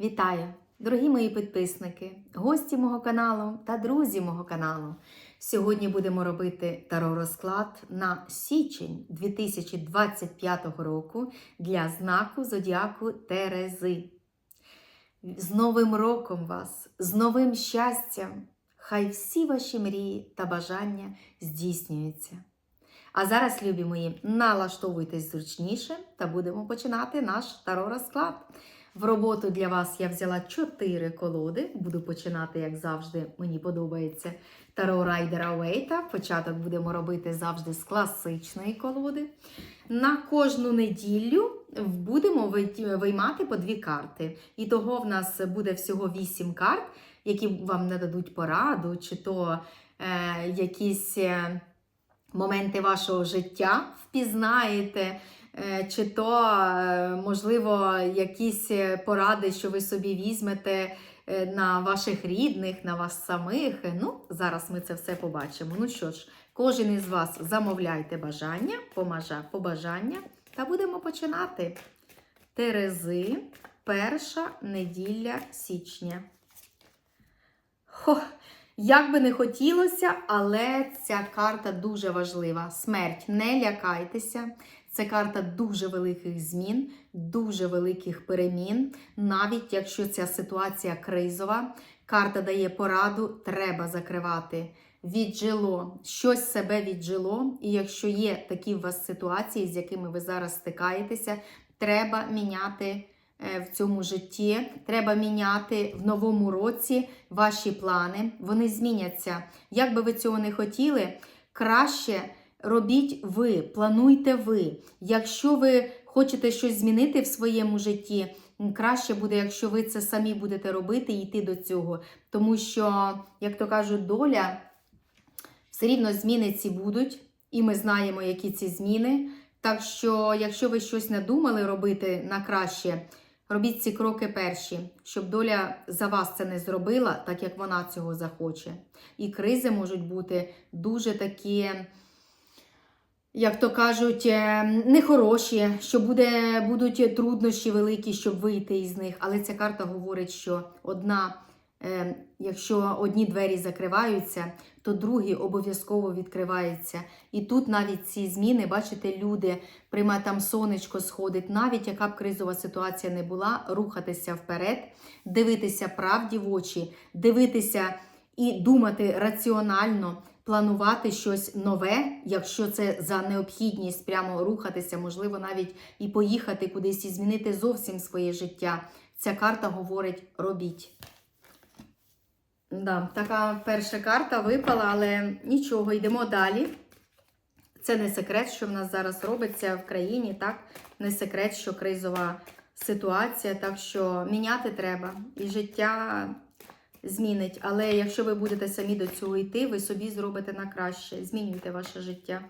Вітаю, дорогі мої підписники, гості мого каналу та друзі мого каналу. Сьогодні будемо робити таро-розклад на січень 2025 року для знаку зодіаку Терези. З Новим роком вас, з новим щастям! Хай всі ваші мрії та бажання здійснюються. А зараз, любі мої, налаштовуйтесь зручніше та будемо починати наш таро-розклад. В роботу для вас я взяла 4 колоди. Буду починати, як завжди, мені подобається Таро Райдера Уейта. Початок будемо робити завжди з класичної колоди. На кожну неділю будемо виймати по дві карти. І того в нас буде всього 8 карт, які вам нададуть пораду, чи то е, якісь е, моменти вашого життя впізнаєте. Е, Чи то, е, можливо, якісь е, поради, що ви собі візьмете на ваших рідних, на вас самих. Ну, зараз ми це все побачимо. Ну що ж, кожен із вас замовляйте бажання, помажа- побажання, та будемо починати. Терези, перша неділя січня. Хо, як би не хотілося, але ця карта дуже важлива. Смерть, не лякайтеся. Це карта дуже великих змін, дуже великих перемін. Навіть якщо ця ситуація кризова, карта дає пораду, треба закривати. Віджило, щось себе віджило, і якщо є такі у вас ситуації, з якими ви зараз стикаєтеся, треба міняти е, в цьому житті, треба міняти в новому році ваші плани. Вони зміняться. Як би ви цього не хотіли, краще робіть ви, плануйте ви. Якщо ви хочете щось змінити в своєму житті, краще буде, якщо ви це самі будете робити і йти до цього. Тому що, як то кажуть, доля все рівно зміни ці будуть, і ми знаємо, які ці зміни. Так що, якщо ви щось не думали робити на краще, робіть ці кроки перші, щоб доля за вас це не зробила, так як вона цього захоче. І кризи можуть бути дуже такі як то кажуть, е, нехороші, що буде, будуть труднощі великі, щоб вийти із них. Але ця карта говорить, що одна, е, якщо одні двері закриваються, то другі обов'язково відкриваються. І тут навіть ці зміни, бачите, люди, прямо там сонечко сходить, навіть яка б кризова ситуація не була, рухатися вперед, дивитися правді в очі, дивитися і думати раціонально планувати щось нове, якщо це за необхідність прямо рухатися, можливо, навіть і поїхати кудись і змінити зовсім своє життя. Ця карта говорить робіть. Да, така перша карта випала, але нічого, йдемо далі. Це не секрет, що в нас зараз робиться в країні, так? Не секрет, що кризова ситуація, так що міняти треба. І життя змінить. Але якщо ви будете самі до цього йти, ви собі зробите на краще. Змінюйте ваше життя.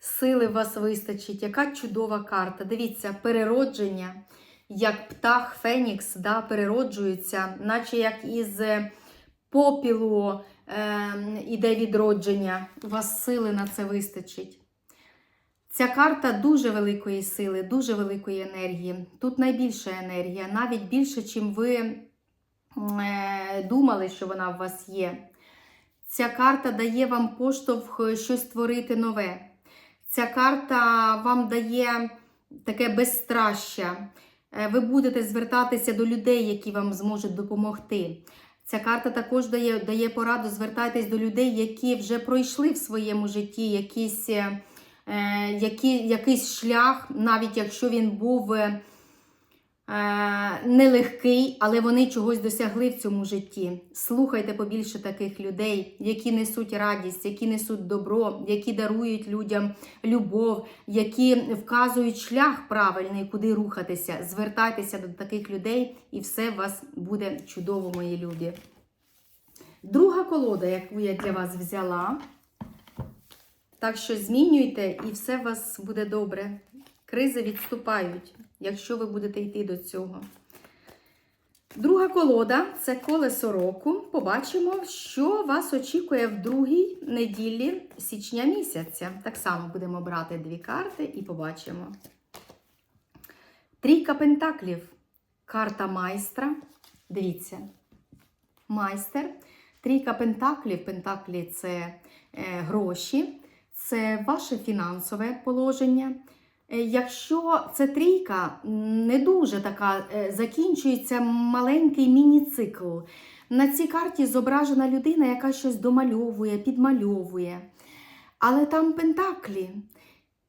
Сили вас вистачить. Яка чудова карта. Дивіться, переродження, як птах Фенікс, да, перероджується, наче як із попілу е, іде відродження. У вас сили на це вистачить. Ця карта дуже великої сили, дуже великої енергії. Тут найбільша енергія, навіть більше, чим ви е, думали, що вона в вас є. Ця карта дає вам поштовх щось створити нове. Ця карта вам дає таке безстраща. Е, Ви будете звертатися до людей, які вам зможуть допомогти. Ця карта також дає, дає пораду звертайтесь до людей, які вже пройшли в своєму житті якийсь, е, які, якийсь шлях, навіть якщо він був е, е, нелегкий, але вони чогось досягли в цьому житті. Слухайте побільше таких людей, які несуть радість, які несуть добро, які дарують людям любов, які вказують шлях правильний, куди рухатися. Звертайтеся до таких людей, і все у вас буде чудово, мої любі. Друга колода, яку я для вас взяла. Так що змінюйте, і все у вас буде добре. Кризи відступають, якщо ви будете йти до цього. Друга колода це колесо року. Побачимо, що вас очікує в другій неділі січня місяця. Так само будемо брати дві карти і побачимо. Трійка пентаклів. карта майстра. Дивіться, майстер. Трійка пентаклів. Пентаклі це е, гроші, це ваше фінансове положення. Е, Якщо це трійка, не дуже така, е, закінчується маленький міні-цикл. На цій карті зображена людина, яка щось домальовує, підмальовує. Але там пентаклі.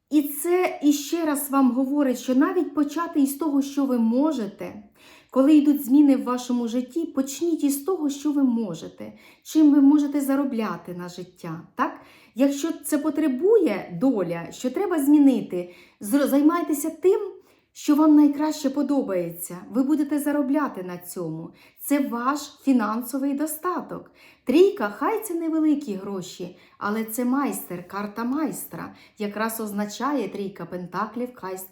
І це іще раз вам говорить, що навіть почати із того, що ви можете, коли йдуть зміни в вашому житті, почніть із того, що ви можете, чим ви можете заробляти на життя. Так? Якщо це потребує доля, що треба змінити, займайтеся тим, що вам найкраще подобається. Ви будете заробляти на цьому. Це ваш фінансовий достаток. Трійка, хай це невеликі гроші, але це майстер, карта майстра. Якраз означає трійка пентаклів,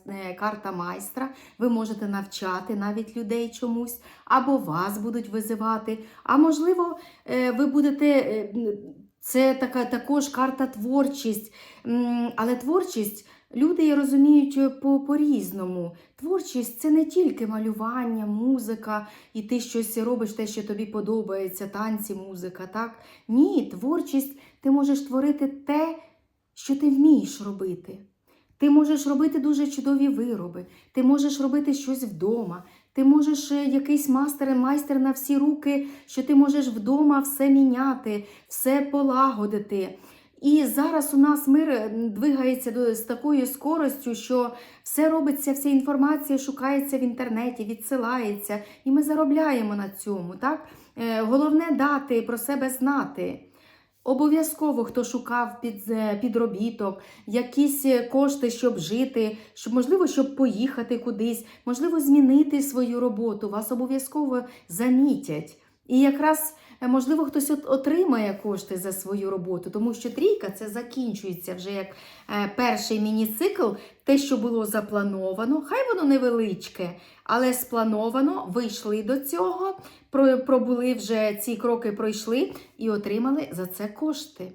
е, карта майстра. Ви можете навчати навіть людей чомусь, або вас будуть визивати. А можливо, е, ви будете. Це така також карта творчість. Але творчість люди розуміють е, по- по-різному. Творчість це не тільки малювання, музика, і ти щось робиш, те, що тобі подобається, танці, музика. так? Ні, творчість ти можеш творити те, що ти вмієш робити. Ти можеш робити дуже чудові вироби, ти можеш робити щось вдома, ти можеш е, якийсь мастер, майстер на всі руки, що ти можеш вдома все міняти, все полагодити. І зараз у нас мир е, двигається з такою скоростю, що все робиться, вся інформація шукається в інтернеті, відсилається, і ми заробляємо на цьому. Так? Е, Головне дати про себе знати. Обов'язково, хто шукав під, е, підробіток, якісь е, кошти, щоб жити, щоб, можливо, щоб поїхати кудись, можливо, змінити свою роботу, вас обов'язково замітять. І якраз, е, можливо, хтось от- отримає кошти за свою роботу, тому що трійка це закінчується вже як е, перший міні-цикл, те, що було заплановано, хай воно невеличке, але сплановано, вийшли до цього, пробули вже ці кроки пройшли і отримали за це кошти.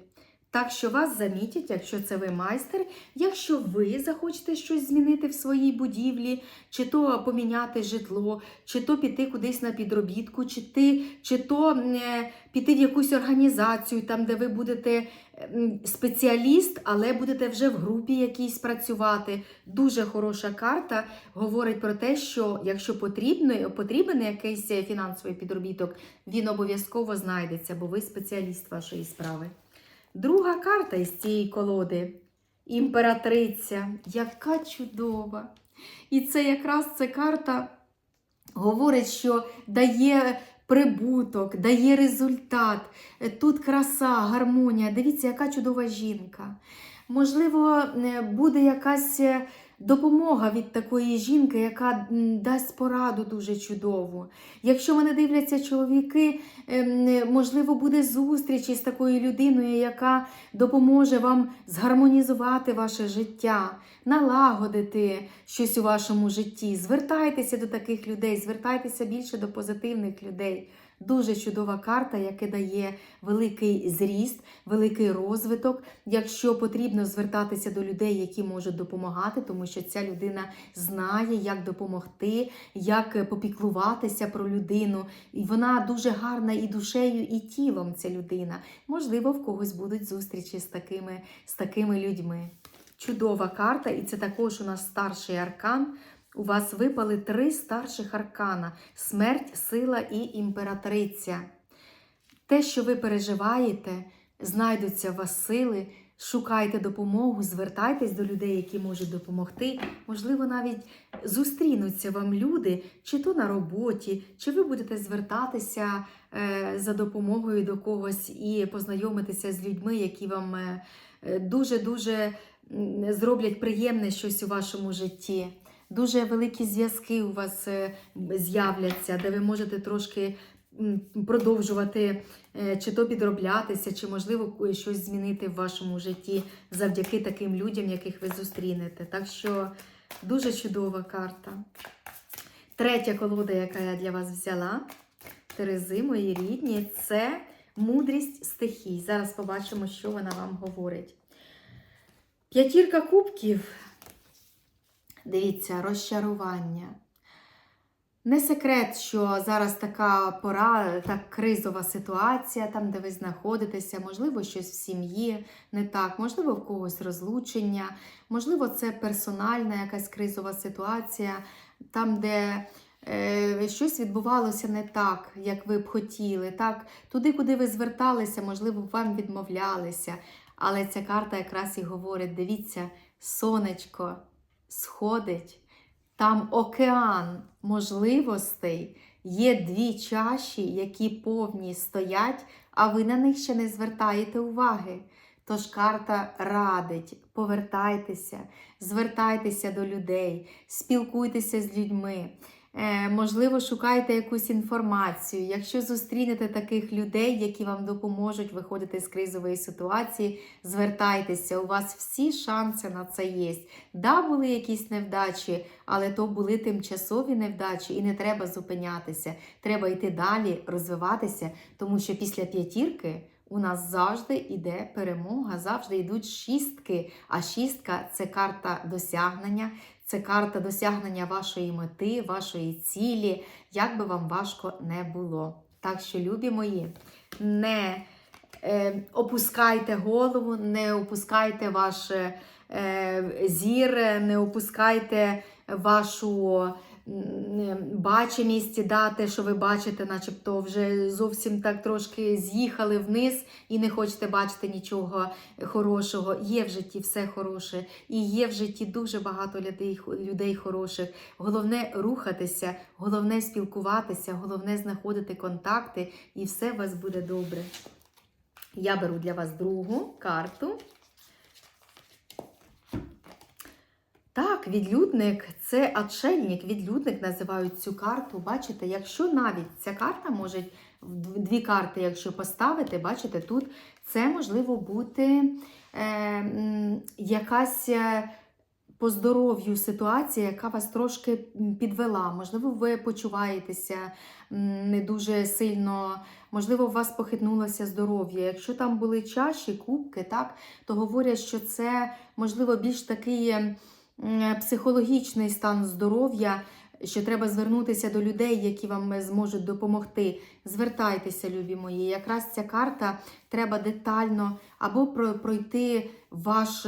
Так що вас замітять, якщо це ви майстер, якщо ви захочете щось змінити в своїй будівлі, чи то поміняти житло, чи то піти кудись на підробітку, чи, ти, чи то е, піти в якусь організацію, там, де ви будете спеціаліст, але будете вже в групі якійсь працювати. Дуже хороша карта говорить про те, що якщо потрібно, потрібен якийсь фінансовий підробіток, він обов'язково знайдеться, бо ви спеціаліст вашої справи. Друга карта із цієї колоди імператриця. Яка чудова! І це якраз ця карта говорить, що дає прибуток, дає результат. Тут краса, гармонія. Дивіться, яка чудова жінка. Можливо, е, буде якась е, допомога від такої жінки, яка дасть пораду дуже чудову. Якщо мене дивляться чоловіки, ем, можливо, буде зустріч із такою людиною, яка допоможе вам згармонізувати ваше життя, налагодити щось у вашому житті. Звертайтеся до таких людей, звертайтеся більше до позитивних людей. Дуже чудова карта, яка дає великий зріст, великий розвиток. Якщо потрібно звертатися до людей, які можуть допомагати, тому що ця людина знає, як допомогти, як попіклуватися про людину. І вона дуже гарна і душею, і тілом. Ця людина. Можливо, в когось будуть зустрічі з такими, з такими людьми. Чудова карта, і це також у нас старший аркан. У вас випали три старших аркана: смерть, сила і імператриця. Те, що ви переживаєте, знайдуться у вас сили, шукайте допомогу, звертайтесь до людей, які можуть допомогти. Можливо, навіть зустрінуться вам люди, чи то на роботі, чи ви будете звертатися е, за допомогою до когось і познайомитися з людьми, які вам е, дуже-дуже зроблять приємне щось у вашому житті. Дуже великі зв'язки у вас е, з'являться, де ви можете трошки продовжувати е, чи то підроблятися, чи можливо щось змінити в вашому житті завдяки таким людям, яких ви зустрінете. Так що дуже чудова карта. Третя колода, яка я для вас взяла, Терези, мої рідні, це мудрість стихій. Зараз побачимо, що вона вам говорить. П'ятірка кубків. Дивіться, розчарування. Не секрет, що зараз така пора, так кризова ситуація, там, де ви знаходитеся, можливо, щось в сім'ї не так, можливо, в когось розлучення, можливо, це персональна якась кризова ситуація, там, де е, щось відбувалося не так, як ви б хотіли. Так, туди, куди ви зверталися, можливо, вам відмовлялися. Але ця карта якраз і говорить: дивіться, сонечко сходить. Там океан можливостей, є дві чаші, які повні стоять, а ви на них ще не звертаєте уваги. Тож карта радить, повертайтеся, звертайтеся до людей, спілкуйтеся з людьми. Е, можливо, шукайте якусь інформацію. Якщо зустрінете таких людей, які вам допоможуть виходити з кризової ситуації, звертайтеся, у вас всі шанси на це є. Да, були якісь невдачі, але то були тимчасові невдачі, і не треба зупинятися. Треба йти далі, розвиватися, тому що після п'ятірки. У нас завжди йде перемога, завжди йдуть шістки. А шістка це карта досягнення, це карта досягнення вашої мети, вашої цілі, як би вам важко не було. Так що, любі мої, не е, опускайте голову, не опускайте ваш е, зір, не опускайте вашу бачимість, да, те, що ви бачите, начебто вже зовсім так трошки з'їхали вниз і не хочете бачити нічого хорошого. Є в житті все хороше, і є в житті дуже багато людей, людей хороших. Головне рухатися, головне спілкуватися, головне знаходити контакти, і все у вас буде добре. Я беру для вас другу карту. Так, відлюдник це отшельник, відлюдник називають цю карту. Бачите, якщо навіть ця карта може дві карти, якщо поставити, бачите, тут це можливо бути е, якась е, по здоров'ю ситуація, яка вас трошки підвела. Можливо, ви почуваєтеся не дуже сильно, можливо, у вас похитнулося здоров'я. Якщо там були чаші, кубки, так, то говорять, що це можливо більш такий. Е, психологічний стан здоров'я, що треба звернутися до людей, які вам зможуть допомогти. Звертайтеся, любі мої. Якраз ця карта треба детально або про- пройти ваш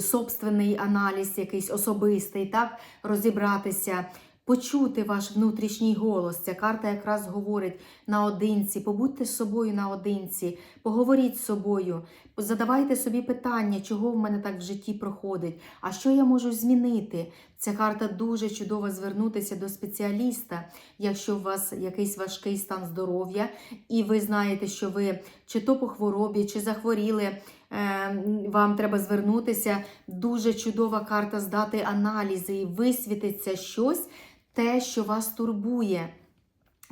собственний аналіз, якийсь особистий, так, розібратися. Почути ваш внутрішній голос. Ця карта якраз говорить наодинці, побудьте з собою наодинці, поговоріть з собою, задавайте собі питання, чого в мене так в житті проходить, а що я можу змінити. Ця карта дуже чудово звернутися до спеціаліста, якщо у вас якийсь важкий стан здоров'я, і ви знаєте, що ви чи то по хворобі, чи захворіли. е, Вам треба звернутися. Дуже чудова карта здати аналізи і висвітиться щось, те, що вас турбує.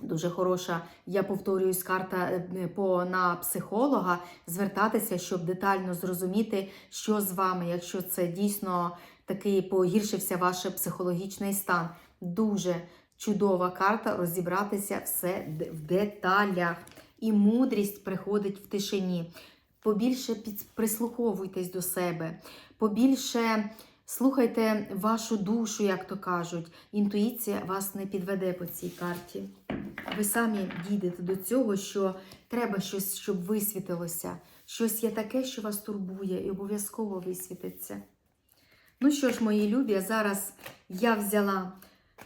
Дуже хороша, я повторююсь, карта е, по на психолога звертатися, щоб детально зрозуміти, що з вами, якщо це дійсно такий погіршився ваш психологічний стан. Дуже чудова карта розібратися все в деталях. І мудрість приходить в тишині. Побільше прислуховуйтесь до себе, побільше слухайте вашу душу, як то кажуть. Інтуїція вас не підведе по цій карті. Ви самі дійдете до цього, що треба щось, щоб висвітилося. Щось є таке, що вас турбує, і обов'язково висвітиться. Ну що ж, мої любі, зараз я взяла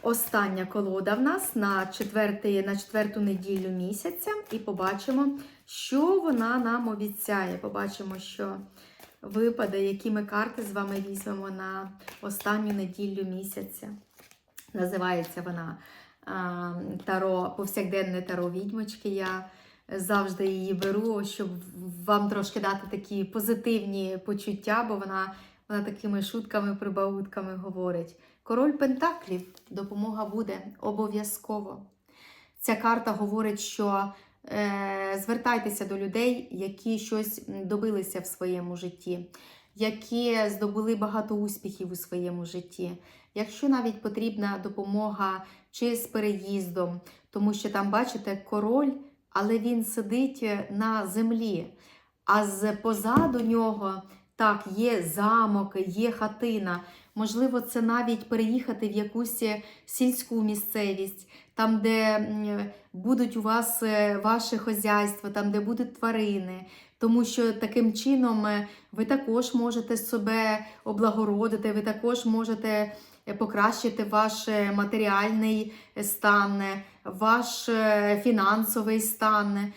остання колода в нас на, четвертий, на четверту неділю місяця, і побачимо, що вона нам обіцяє. Побачимо, що випаде, які ми карти з вами візьмемо на останню неділю місяця. Називається вона Таро, повсякденне таро відьмочки. Я завжди її беру, щоб вам трошки дати такі позитивні почуття, бо вона, вона такими шутками, прибаутками говорить. Король Пентаклів, допомога буде обов'язково. Ця карта говорить, що звертайтеся до людей, які щось добилися в своєму житті, які здобули багато успіхів у своєму житті. Якщо навіть потрібна допомога чи з переїздом, тому що там, бачите, король, але він сидить на землі, а з позаду нього так, є замок, є хатина. Можливо, це навіть переїхати в якусь е, сільську місцевість, там, де будуть у вас е, ваше хозяйство, там, де будуть тварини. Тому що таким чином е, ви також можете себе облагородити, ви також можете е, покращити ваш матеріальний стан, ваш фінансовий стан,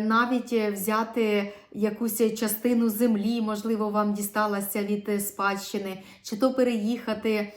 навіть взяти якусь частину землі, можливо, вам дісталася від спадщини, чи то переїхати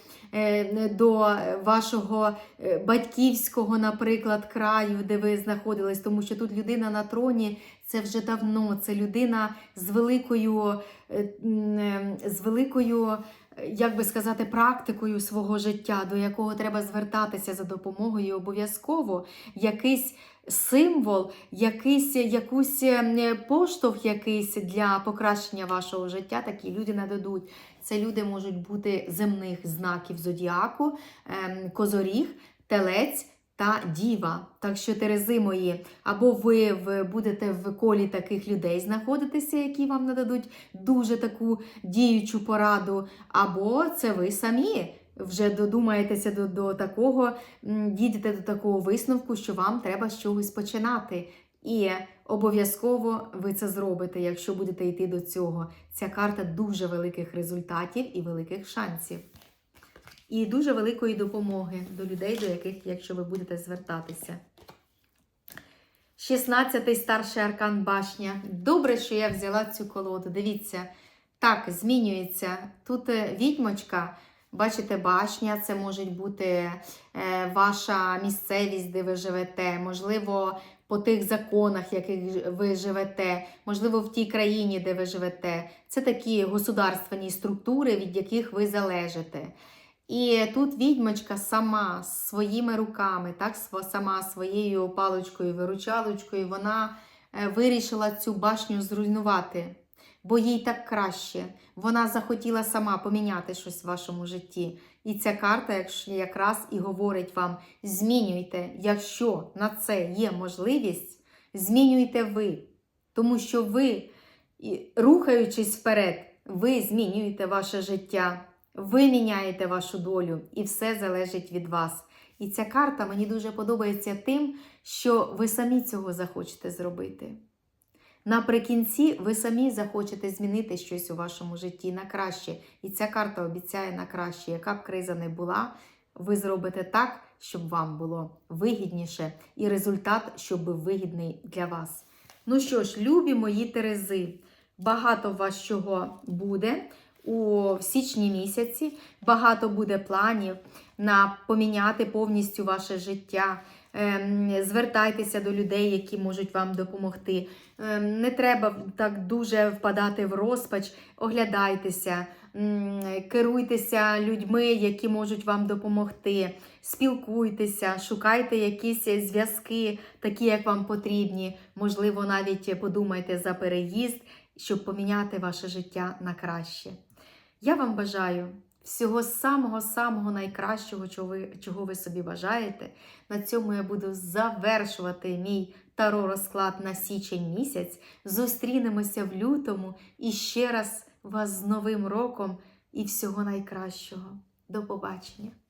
до вашого е, батьківського, наприклад, краю, де ви знаходились, тому що тут людина на троні це вже давно, це людина з великою, е, е, з великою, е, як би сказати, практикою свого життя, до якого треба звертатися за допомогою, обов'язково якийсь символ, якийсь, якусь е, поштовх якийсь для покращення вашого життя, такі люди нададуть. Це люди можуть бути земних знаків зодіаку, ем, козоріг, телець та діва. Так що, Терези мої, або ви будете в колі таких людей знаходитися, які вам нададуть дуже таку діючу пораду, або це ви самі. Вже додумаєтеся до, до такого, дійдете до такого висновку, що вам треба з чогось починати. І обов'язково ви це зробите, якщо будете йти до цього. Ця карта дуже великих результатів і великих шансів. І дуже великої допомоги до людей, до яких, якщо ви будете звертатися. 16-й старший аркан башня. Добре, що я взяла цю колоду. Дивіться, так, змінюється. Тут е, відьмочка, бачите, башня, це може бути е, ваша місцевість, де ви живете, можливо, по тих законах, яких ви живете, можливо, в тій країні, де ви живете. Це такі государственні структури, від яких ви залежите. І тут відьмочка сама своїми руками, так, сама своєю паличкою, виручалочкою, вона е, вирішила цю башню зруйнувати, бо їй так краще. Вона захотіла сама поміняти щось в вашому житті. І ця карта якраз і говорить вам: змінюйте, якщо на це є можливість, змінюйте ви. Тому що ви, рухаючись вперед, ви змінюєте ваше життя. Ви міняєте вашу долю, і все залежить від вас. І ця карта мені дуже подобається тим, що ви самі цього захочете зробити. Наприкінці ви самі захочете змінити щось у вашому житті на краще. І ця карта обіцяє на краще. Яка б криза не була, ви зробите так, щоб вам було вигідніше, і результат, щоб був вигідний для вас. Ну що ж, любі мої Терези, багато у вас чого буде у січні місяці. Багато буде планів на поміняти повністю ваше життя. Ем, Звертайтеся до людей, які можуть вам допомогти. Ем, Не треба так дуже впадати в розпач, оглядайтеся, керуйтеся людьми, які можуть вам допомогти. Спілкуйтеся, шукайте якісь зв'язки, такі, як вам потрібні. Можливо, навіть подумайте за переїзд, щоб поміняти ваше життя на краще. Я вам бажаю всього самого-самого найкращого, чого ви, чого ви собі бажаєте. На цьому я буду завершувати мій таро розклад на січень місяць. Зустрінемося в лютому і ще раз вас з Новим роком і всього найкращого. До побачення!